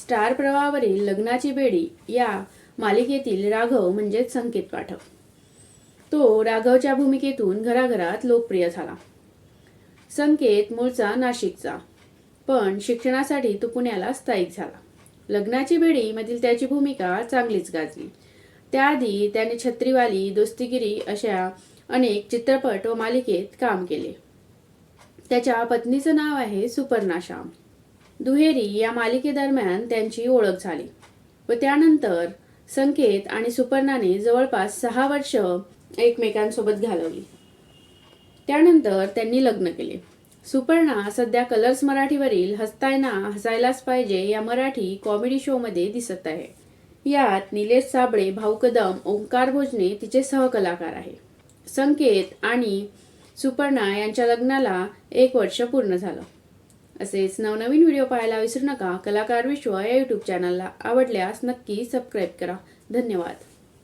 Star प्रवाहावरील लग्नाची बेडी या मालिकेतील राघव म्हणजेच संकेत पाठक तो राघवच्या भूमिकेतून घराघरात लोकप्रिय झाला. संकेत मूळचा नाशिकचा पण शिक्षणासाठी तो पुण्याला स्थायिक झाला. लग्नाची बेडी मधील त्याची भूमिका चांगलीच गाजली. त्याआधी त्याने छत्रीवाली दोस्तीगिरी अशा अनेक चित्रपट व मालिकेत काम केले. त्याच्या पत्नीचं नाव आहे सुपर्णा श्याम. दुहेरी या मालिकेदरम्यान त्यांची ओळख झाली व त्यानंतर संकेत आणि सुपर्णाने जवळपास सहा वर्ष एकमेकांसोबत घालवली. त्यानंतर त्यांनी लग्न केले. सुपर्णा सध्या कलर्स मराठीवरील हसतायना हसायलाच पाहिजे या मराठी कॉमेडी शोमध्ये दिसत आहे. यात निलेश साबळे भाऊ कदम ओंकार भोजने तिचे सहकलाकार आहे. संकेत आणि सुपर्णा यांच्या लग्नाला एक वर्ष पूर्ण झालं. असेच नवनवीन व्हिडिओ पाहायला विसरू नका. कलाकार विश्व या यूट्यूब चॅनलला आवडल्यास नक्की सबस्क्राईब करा. धन्यवाद.